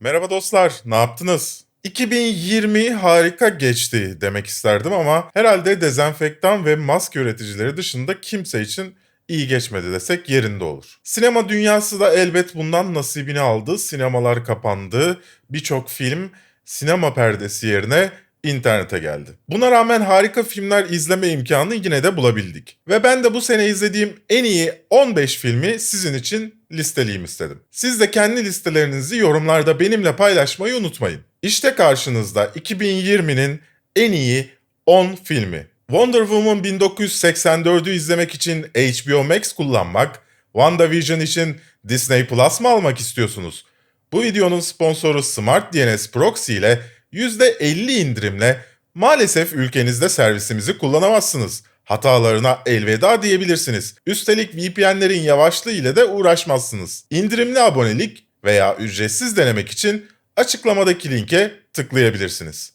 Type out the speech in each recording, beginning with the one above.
Merhaba dostlar, ne yaptınız? 2020 harika geçti demek isterdim ama herhalde dezenfektan ve maske üreticileri dışında kimse için iyi geçmedi desek yerinde olur. Sinema dünyası da elbet bundan nasibini aldı. Sinemalar kapandı. Birçok film sinema perdesi yerine internete geldi. Buna rağmen harika filmler izleme imkanı yine de bulabildik. Ve ben de bu sene izlediğim en iyi 15 filmi sizin için listeleyeyim istedim. Siz de kendi listelerinizi yorumlarda benimle paylaşmayı unutmayın. İşte karşınızda 2020'nin en iyi 10 filmi. Wonder Woman 1984'ü izlemek için HBO Max kullanmak, WandaVision için Disney Plus mı almak istiyorsunuz? Bu videonun sponsoru Smart DNS Proxy ile %50 indirimle maalesef ülkenizde servisimizi kullanamazsınız. Hatalarına elveda diyebilirsiniz. Üstelik VPN'lerin yavaşlığı ile de uğraşmazsınız. İndirimli abonelik veya ücretsiz denemek için açıklamadaki linke tıklayabilirsiniz.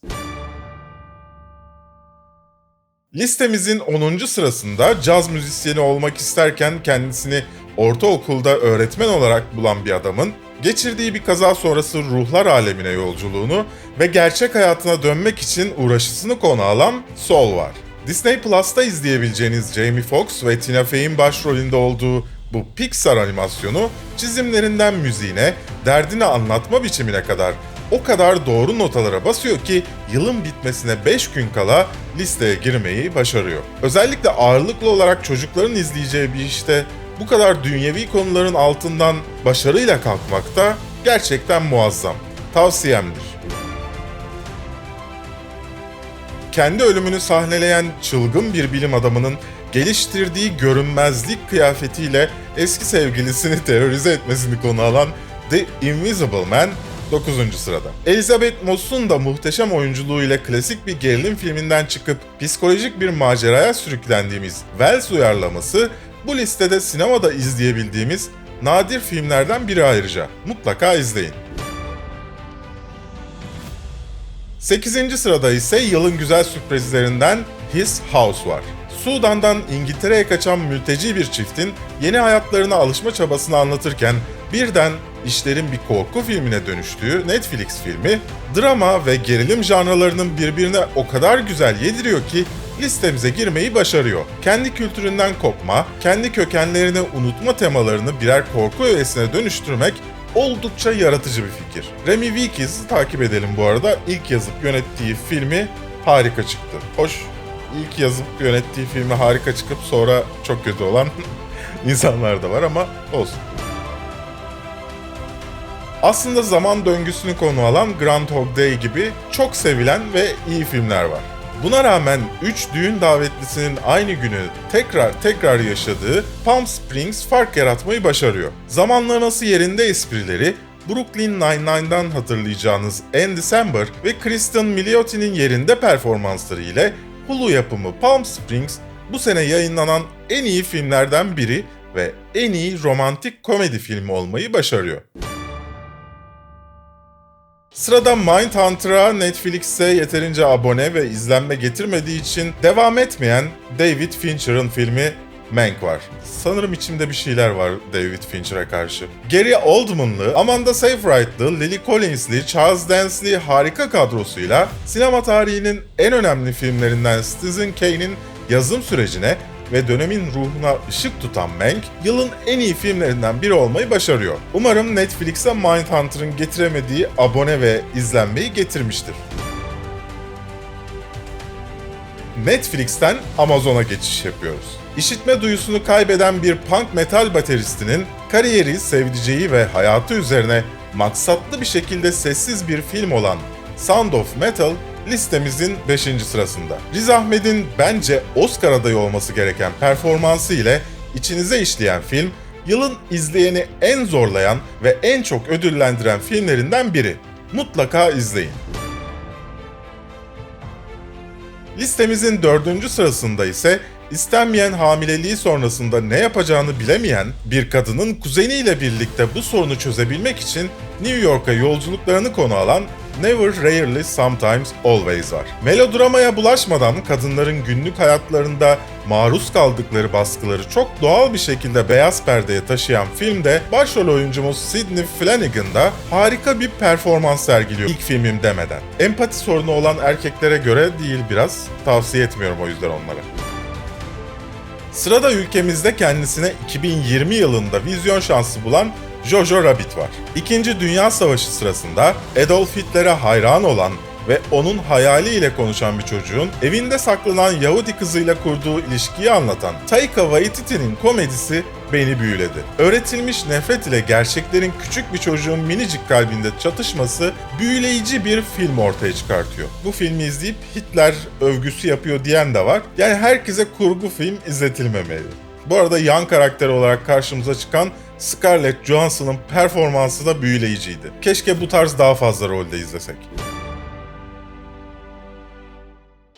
Listemizin 10. sırasında caz müzisyeni olmak isterken kendisini ortaokulda öğretmen olarak bulan bir adamın geçirdiği bir kaza sonrası ruhlar alemine yolculuğunu ve gerçek hayatına dönmek için uğraşısını konu alan Soul var. Disney Plus'ta izleyebileceğiniz Jamie Foxx ve Tina Fey'in başrolünde olduğu bu Pixar animasyonu çizimlerinden müziğine, derdini anlatma biçimine kadar o kadar doğru notalara basıyor ki yılın bitmesine 5 gün kala listeye girmeyi başarıyor. Özellikle ağırlıklı olarak çocukların izleyeceği bir işte bu kadar dünyevi konuların altından başarıyla kalkmak da gerçekten muazzam. Tavsiyemdir. Kendi ölümünü sahneleyen çılgın bir bilim adamının geliştirdiği görünmezlik kıyafetiyle eski sevgilisini terörize etmesini konu alan The Invisible Man 9. sırada. Elizabeth Moss'un da muhteşem oyunculuğuyla klasik bir gerilim filminden çıkıp psikolojik bir maceraya sürüklendiğimiz Wells uyarlaması bu listede sinemada izleyebildiğimiz nadir filmlerden biri ayrıca. Mutlaka izleyin. 8. sırada ise yılın güzel sürprizlerinden His House var. Sudan'dan İngiltere'ye kaçan mülteci bir çiftin yeni hayatlarına alışma çabasını anlatırken birden işlerin bir korku filmine dönüştüğü Netflix filmi, drama ve gerilim janralarının birbirine o kadar güzel yediriyor ki listemize girmeyi başarıyor. Kendi kültüründen kopma, kendi kökenlerini unutma temalarını birer korku öğesine dönüştürmek oldukça yaratıcı bir fikir. Remy Weekes'i takip edelim bu arada. İlk yazıp yönettiği filmi harika çıktı. Hoş, ilk yazıp yönettiği filmi harika çıkıp sonra çok kötü olan insanlar da var ama olsun. Aslında zaman döngüsünü konu alan Groundhog Day gibi çok sevilen ve iyi filmler var. Buna rağmen 3 düğün davetlisinin aynı günü tekrar tekrar yaşadığı Palm Springs fark yaratmayı başarıyor. Zamanlaması yerinde esprileri, Brooklyn Nine-Nine'dan hatırlayacağınız Ann December ve Kristen Miliotti'nin yerinde performansları ile Hulu yapımı Palm Springs bu sene yayınlanan en iyi filmlerden biri ve en iyi romantik komedi filmi olmayı başarıyor. Sırada Mindhunter'a Netflix'e yeterince abone ve izlenme getirmediği için devam etmeyen David Fincher'ın filmi Mank var. Sanırım içimde bir şeyler var David Fincher'a karşı. Gary Oldman'lı, Amanda Seyfright'lı, Lily Collins'li, Charles Dance'li harika kadrosuyla sinema tarihinin en önemli filmlerinden Citizen Kane'in yazım sürecine ve dönemin ruhuna ışık tutan Mank, yılın en iyi filmlerinden biri olmayı başarıyor. Umarım Netflix'e Mindhunter'ın getiremediği abone ve izlenmeyi getirmiştir. Netflix'ten Amazon'a geçiş yapıyoruz. İşitme duyusunu kaybeden bir punk metal bateristinin kariyeri, sevdiceği ve hayatı üzerine maksatlı bir şekilde sessiz bir film olan Sound of Metal listemizin 5. sırasında. Riz Ahmed'in bence Oscar adayı olması gereken performansı ile içinize işleyen film, yılın izleyeni en zorlayan ve en çok ödüllendiren filmlerinden biri. Mutlaka izleyin. Listemizin dördüncü sırasında ise istenmeyen hamileliği sonrasında ne yapacağını bilemeyen bir kadının kuzeniyle birlikte bu sorunu çözebilmek için New York'a yolculuklarını konu alan Never, Rarely, Sometimes, Always var. Melodramaya bulaşmadan kadınların günlük hayatlarında maruz kaldıkları baskıları çok doğal bir şekilde beyaz perdeye taşıyan filmde başrol oyuncumuz Sidney Flanagan da harika bir performans sergiliyor ilk filmim demeden. Empati sorunu olan erkeklere göre değil biraz, tavsiye etmiyorum o yüzden onlara. Sırada ülkemizde kendisine 2020 yılında vizyon şansı bulan Jojo Rabbit var. İkinci Dünya Savaşı sırasında Adolf Hitler'e hayran olan ve onun hayaliyle konuşan bir çocuğun evinde saklanan Yahudi kızıyla kurduğu ilişkiyi anlatan Taika Waititi'nin komedisi beni büyüledi. Öğretilmiş nefret ile gerçeklerin küçük bir çocuğun minicik kalbinde çatışması büyüleyici bir film ortaya çıkartıyor. Bu filmi izleyip Hitler övgüsü yapıyor diyen de var. Yani herkese kurgu film izletilmemeli. Bu arada yan karakter olarak karşımıza çıkan Scarlett Johansson'ın performansı da büyüleyiciydi. Keşke bu tarz daha fazla rolde izlesek.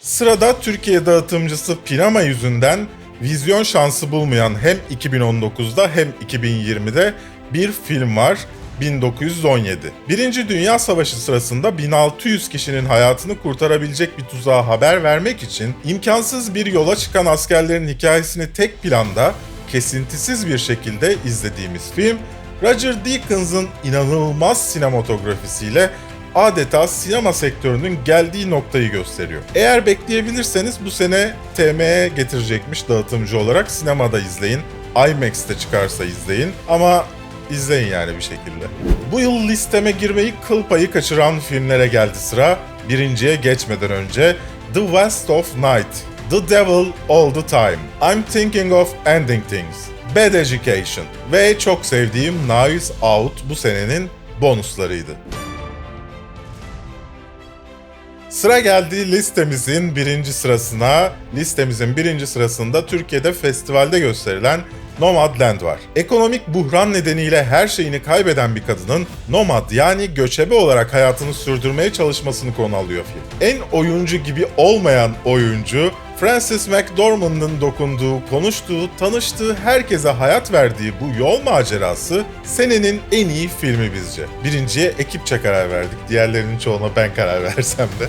Sırada Türkiye dağıtımcısı Pinama yüzünden vizyon şansı bulmayan hem 2019'da hem 2020'de bir film var. 1917. Birinci Dünya Savaşı sırasında 1600 kişinin hayatını kurtarabilecek bir tuzağa haber vermek için imkansız bir yola çıkan askerlerin hikayesini tek planda kesintisiz bir şekilde izlediğimiz film, Roger Deakens'ın inanılmaz sinematografisiyle adeta sinema sektörünün geldiği noktayı gösteriyor. Eğer bekleyebilirseniz bu sene TM'ye getirecekmiş dağıtımcı olarak sinemada izleyin. IMAX'te çıkarsa izleyin ama izleyin yani bir şekilde. Bu yıl listeme girmeyi kıl payı kaçıran filmlere geldi sıra. Birinciye geçmeden önce The West of Night, The Devil All the Time, I'm Thinking of Ending Things, Bad Education ve çok sevdiğim Knives Out bu senenin bonuslarıydı. Sıra geldi listemizin birinci sırasına. Listemizin birinci sırasında Türkiye'de festivalde gösterilen Nomadland var. Ekonomik buhran nedeniyle her şeyini kaybeden bir kadının nomad yani göçebe olarak hayatını sürdürmeye çalışmasını konu alıyor film. En oyuncu gibi olmayan oyuncu Francis McDormand'ın dokunduğu, konuştuğu, tanıştığı, herkese hayat verdiği bu yol macerası senenin en iyi filmi bizce. Birinciye ekipçe karar verdik. Diğerlerinin çoğuna ben karar versem de.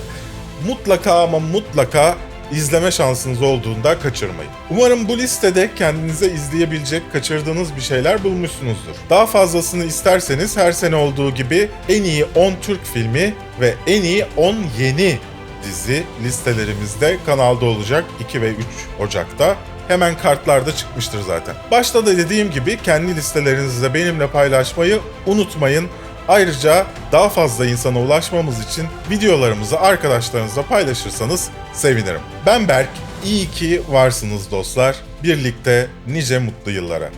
Mutlaka ama mutlaka izleme şansınız olduğunda kaçırmayın. Umarım bu listede kendinize izleyebilecek, kaçırdığınız bir şeyler bulmuşsunuzdur. Daha fazlasını isterseniz her sene olduğu gibi en iyi 10 Türk filmi ve en iyi 10 yeni dizi listelerimizde kanalda olacak 2 ve 3 Ocak'ta. Hemen kartlarda çıkmıştır zaten. Başta da dediğim gibi kendi listelerinizi de benimle paylaşmayı unutmayın. Ayrıca daha fazla insana ulaşmamız için videolarımızı arkadaşlarınızla paylaşırsanız sevinirim. Ben Berk, iyi ki varsınız dostlar. Birlikte nice mutlu yıllara.